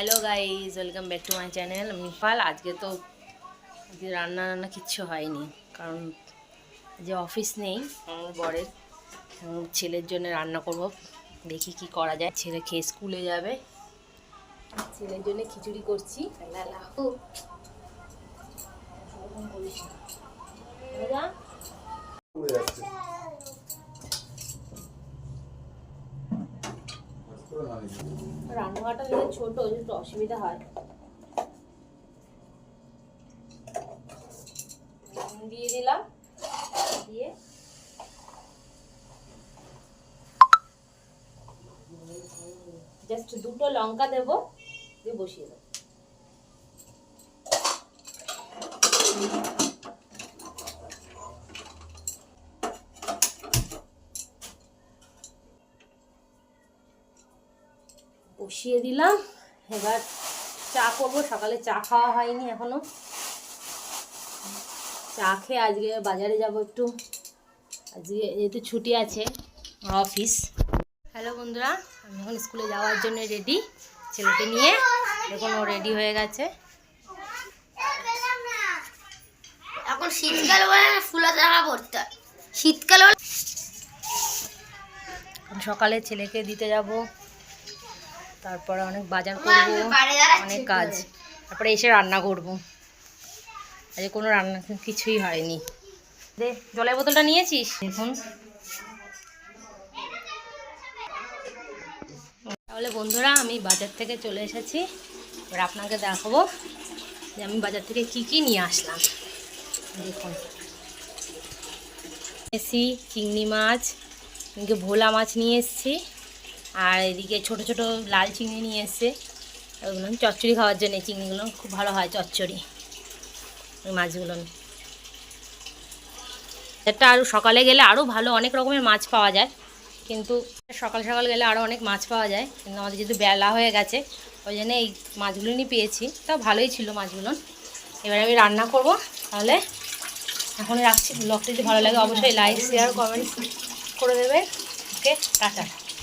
Hello guys welcome back to my channel আমি পাল আজকে তো রান্না রান্না কিচ্ছু হয়নি। কারণ যে অফিস নেই আমার বরের। ছেলের জন্য রান্না করব। দেখি কি করা যায়। ছেলে খেয়ে স্কুলে যাবে। ছেলের জন্য খিচুড়ি করছি। দাদা, রান্নাঘরটা যদি ছোট একটু অসুবিধা হয়। দিয়ে দিলাম, দিয়ে জাস্ট দুটো লঙ্কা দেবো, দিয়ে বসিয়ে দেবো। বসিয়ে দিলাম। এবার চা করব। সকালে চা খাওয়া হয়নি এখনও। চা খেয়ে আজকে বাজারে যাব একটু। আজকে যেহেতু ছুটি আছে আমার অফিস। হ্যালো বন্ধুরা আমি এখন স্কুলে যাওয়ার জন্য রেডি ছেলেকে নিয়ে এখন ও রেডি হয়ে গেছে। এখন শীতকাল বলে ফুলা জামা পরতে হয়। শীতকাল সকালে ছেলেকে দিতে যাব। তারপরে অনেক বাজার করব অনেক কাজ। তারপরে এসে রান্না করব। আজকে কোনো রান্না কিছুই হয়নি। দে জলের বোতলটা নিয়েছিস? দেখুন। তাহলে বন্ধুরা আমি বাজার থেকে চলে এসেছি। এবার আপনাকে দেখাবো যে আমি বাজার থেকে কি কি নিয়ে আসলাম। দেখুন। এসি চিংড়ি মাছ ভোলা মাছ নিয়ে এসেছি। আর এদিকে ছোট ছোট লাল চিংড়ি নিয়ে এসছে। ওগুলো চচ্চড়ি খাওয়ার জন্য, চিংড়িগুলো খুব ভালো হয় চচ্চড়ি, ওই মাছগুলো। এটা আরও সকালে গেলে আরও ভালো, অনেক রকমের মাছ পাওয়া যায়, কিন্তু সকাল সকাল গেলে আরও অনেক মাছ পাওয়া যায়, কিন্তু আমাদের যেহেতু বেলা হয়ে গেছে, ওই জন্য এই মাছগুলো নিয়ে পেয়েছি, তা ভালোই ছিল মাছগুলো। এবার আমি রান্না করব, তাহলে এখন রাখছি, ব্লগটা যদি ভালো লাগে অবশ্যই লাইক শেয়ার কমেন্ট করে দেবে। Okay, tata.